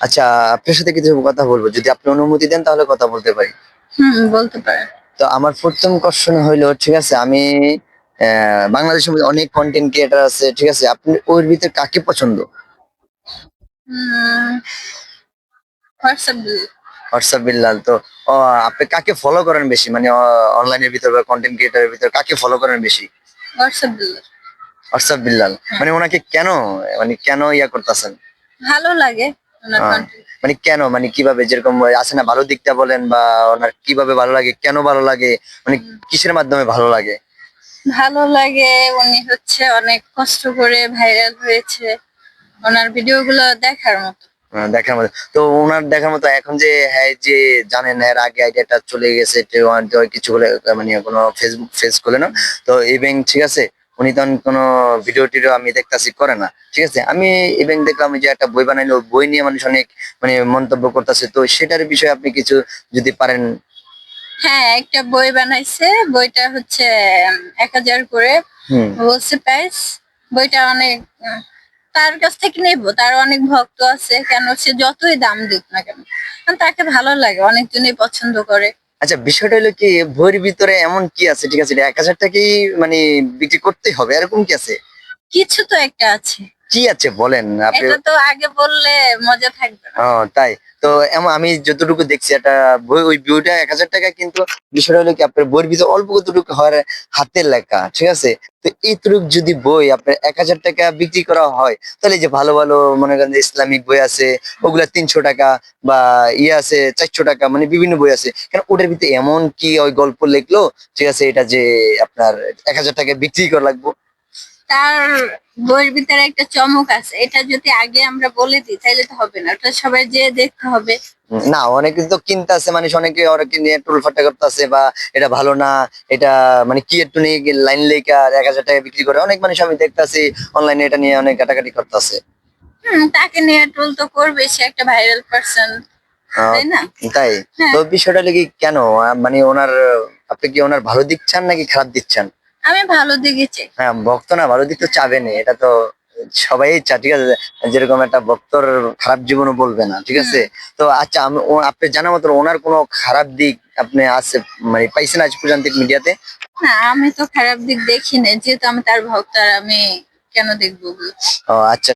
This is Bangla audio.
আচ্ছা আপনার সাথে কিছু কথা বলব। যদি আপনি অনুমতি দেন তাহলে কথা বলতে পারি। হুম বলতে পারেন। তো আমার প্রথম কোশ্চেন হইল ঠিক আছে আমি বাংলাদেশের মধ্যে অনেক কন্টেন্ট ক্রিয়েটার আছে ঠিক আছে আপনি ওর ভিতরে কাকে পছন্দ? হোয়াটসঅ্যাপ বিল্লাল তো আপনি কাকে ফলো করেন বেশি? মানে অনলাইনের ভিতরে বা কন্টেন্ট ক্রিয়েটারের ভিতরে কাকে ফলো করেন বেশি? হোয়াটসঅ্যাপ হোয়াটসঅ্যাপ বিল্লাল মানে ওনাকে কেন মানে কেন ইয়া করতেছেন? ভালো লাগে। হ্যাঁ। মানে কেন? মানে কীভাবে? যেরকম আছে না ভালো দিকটা বলেন বা ওনার কীভাবে ভালো লাগে কেন ভালো লাগে? মানে কিসের মাধ্যমে ভালো লাগে? ভালো লাগে উনি হচ্ছে অনেক কষ্ট করে ভাইরাল হয়েছে ওনার ভিডিওগুলো দেখার মতো। দেখার মতো। তো ওনার দেখার মতো এখন যে হ্যাঁ যে জানেন এর আগে আইডিয়াটা চলে গেছে কিছু বলে মানে কোনো ফেসবুক ফেস করলে না? তো ইভেন ঠিক আছে? উনি তখন কোনো ভিডিও টিডিও আমি দেখতাছি করে না। ঠিক আছে? আমি ইভেন দেখলাম যে একটা বই বানাইলো বই নিয়ে মানুষ অনেক মানে মন্তব্য করতেছে। তো সেটার বিষয়ে আপনি কিছু যদি পারেন। হ্যাঁ একটা বই বানাইছে। বইটা হচ্ছে এক হাজার করে। বলছে প্রাইস বইটা অনেক তার কাছ থেকে নেব। তার অনেক ভক্ত আছে। কেন সে যতই দাম দিক না কেন। তাকে ভালো লাগে অনেকজনই পছন্দ করে। আচ্ছা বিষয়টা হলো কি, বইয়ের ভিতরে এমন কি আছে, ঠিক আছে? এক হাজার টাকাই মানে বিক্রি করতে হবে, এরকম কি আছে? কিছু তো একটা আছে। কি আছে বলেন? আপনি এটা তো আগে বললে মজা থাকবে ও তাই। তো এমন আমি যতটুকু দেখছি একটা বই ওই বইটা এক হাজার টাকা কিন্তু বিষয়টা হলো কি আপনার বইয়ের ভিতরে অল্প কতটুকু হয় হাতের লেখা ঠিক আছে? তো এইটুকু যদি বই আপনার এক হাজার টাকা বিক্রি করা হয় তাহলে যে ভালো ভালো মনে করেন যে ইসলামিক বই আছে ওগুলা তিনশো টাকা বা ইয়ে আছে চারশো টাকা মানে বিভিন্ন বই আছে কেন ওটার ভিতরে এমন কি ওই গল্প লিখলো ঠিক আছে এটা যে আপনার এক হাজার টাকা বিক্রি করা লাগবো? তার বইয়ের ভিতরে একটা চমক আছে। এটা যদি আগে আমরা বলে দিই তাহলে তো হবে না। ওটা সবাই যে দেখতে হবে। না অনেকে তো কিনতে আছে মানুষ অনেকে অনেকে নিয়ে টোলফাটা করতেছে বা এটা ভালো না এটা মানে কি একটু নিয়ে লাইন লেখা এক হাজার টাকা বিক্রি করে অনেক মানুষ আমি দেখতাছি অনলাইনে এটা নিয়ে অনেক কাটাকাটি করতেছে। তাকে নিয়ে টুল তো করবে সে একটা ভাইরাল পার্সন তাই হ্যাঁ। তো বিষয়টা কি কেন? মানে ওনার আপনি কি ওনার ভালো দিক চান নাকি খারাপ দিক চান আমি ভালো দেখেছি। হ্যাঁ ভক্ত না ভালো দিক তো চাবেনি এটা তো সবাই চা ঠিক আছে? যেরকম একটা ভক্তর খারাপ জীবনও বলবে না ঠিক আছে? তো আচ্ছা আমি আপনি জানা মতো ওনার কোনো খারাপ দিক আপনি আছে মানে পাইছেন আজ পর্যন্ত মিডিয়াতে? না আমি তো খারাপ দিক দেখি না যেহেতু আমি তার ভক্ত আর আমি কেন দেখব ও আচ্ছা।